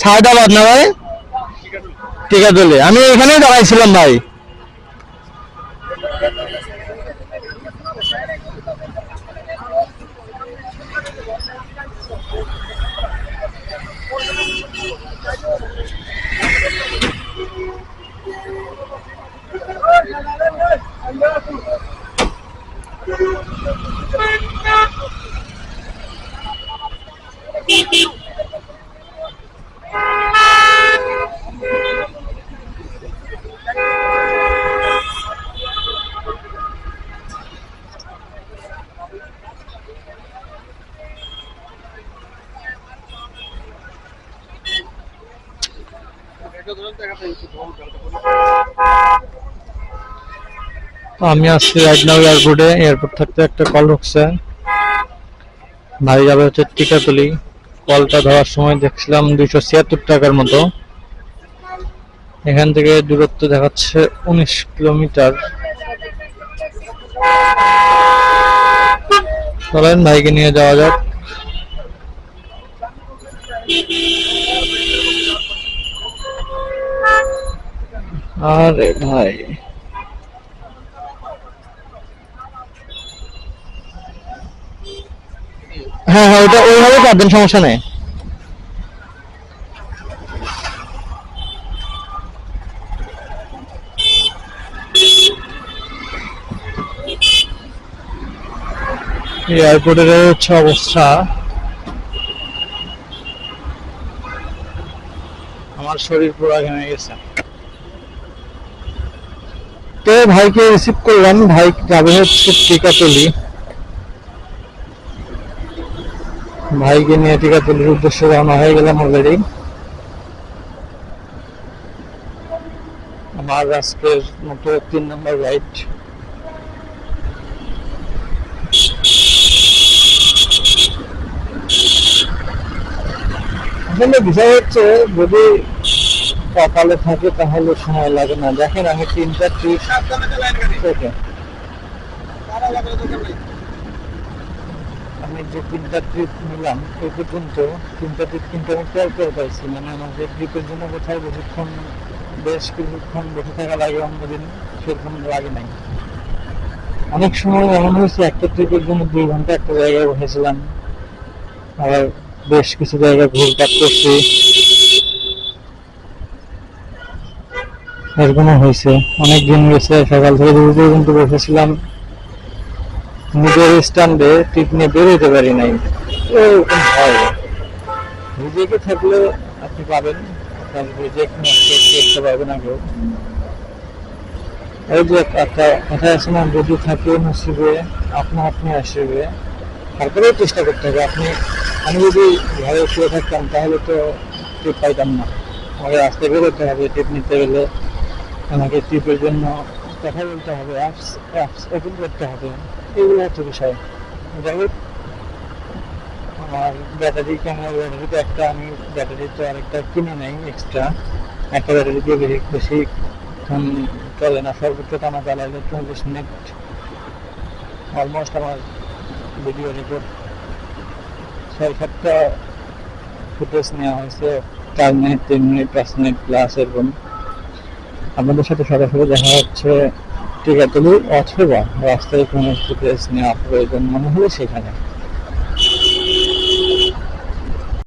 সায়দাবাদ না ভাই? টিকাতলি আমি এখানেই দাঁড়াইছিলাম ভাই। তো আমি আসছি রাজনগর এয়ারপোর্টে। এয়ারপোর্ট থাকতে একটা কল ঢুকছে। ভাই যাবে হচ্ছে টিকাতলি কলটা ধরার সময় দেখছিলাম দুইশো ছিয়াত্তর টাকার মতো। এখান থেকে দূরত্ব দেখাচ্ছে উনিশ কিলোমিটার। চলেন, ভাইকে নিয়ে যাওয়া যাক। আরে ভাই। হ্যাঁ হ্যাঁ ওটা ওইভাবে পাবেন সমস্যা নেই। এয়ারপোর্টের হচ্ছে অবস্থা। আমার শরীর পুরো ঘেমে গেছে। তো ভাইকে রিসিভ করলাম? ভাই যাবে হচ্ছে টিকাতলি। ভাইকে নিয়ে টিকাতলির উদ্দেশ্যে রওনা হয়ে গেলাম অলরেডি আমার আজকের মতো তিন নম্বর রাইড আসলে বিষয় হচ্ছে যদি সকালে থাকে, তাহলে সময় লাগে না। দেখেন, আমি তিনটা ট্রিপ ওকে আমি যে তিনটা ট্রিপ নিলাম, এই পর্যন্ত তিনটা ট্রিপ কিন্তু আমি টের পেয়ে পাইছি। মানে আমার যে ট্রিপের জন্য কোথায় বেশিক্ষণ বেশ কিছুক্ষণ বসে থাকা লাগে অন্যদিন, সেরকম লাগে নাই। অনেক সময় এমন হয়েছে, একটা ট্রিপের জন্য দুই ঘণ্টা একটা জায়গায় বসেছিলাম। আবার বেশ কিছু জায়গায় ঘুরপাক করছি। এরকমও হয়েছে। অনেক দিন গেছে, সকাল থেকে দুপুর পর্যন্ত বসেছিলাম। নিজের স্ট্যান্ডে টিপ নিয়ে বেরোতে পারি নাই। এরকম হয়। রিজেকে থাকলে আপনি পাবেন। আপনার যে একটা কথা আছে না, যদি থাকে নসিবে, আপনা আপনি আসবে। তারপরেও চেষ্টা করতে হবে। আপনি আমি যদি ঘরে শুয়ে থাকতাম, তাহলে তো টিপ পাইতাম না। আমাকে রাস্তায় বেরোতে হবে, টিপ নিতে গেলে আমাকে টিপের জন্য কথা বলতে হবে অ্যাপস অ্যাপস ওপেন করতে হবে, এগুলো হচ্ছে বিষয়। যাই হোক, আমার ব্যাটারি ক্যামেরা ব্যাটারি তো একটা, আমি ব্যাটারি তো আরেকটা কিনে নেই এক্সট্রা একটা ব্যাটারি দিয়ে বেশি বেশিক্ষণ চলে না, সর্বোচ্চ টানা চালাইলে চল্লিশ মিনিট। অলমোস্ট আমার ভিডিও রেকর্ড ছয় সাতটা ফুটেজ নেওয়া হয়েছে, চার মিনিট, তিন মিনিট, পাঁচ মিনিট প্লাস এরকম। আপনাদের সাথে সরাসরি দেখা হচ্ছে টিকাতলি অথবা রাস্তায় কোনো ফুটেজ নেওয়া প্রয়োজন মনে হলে সেখানে।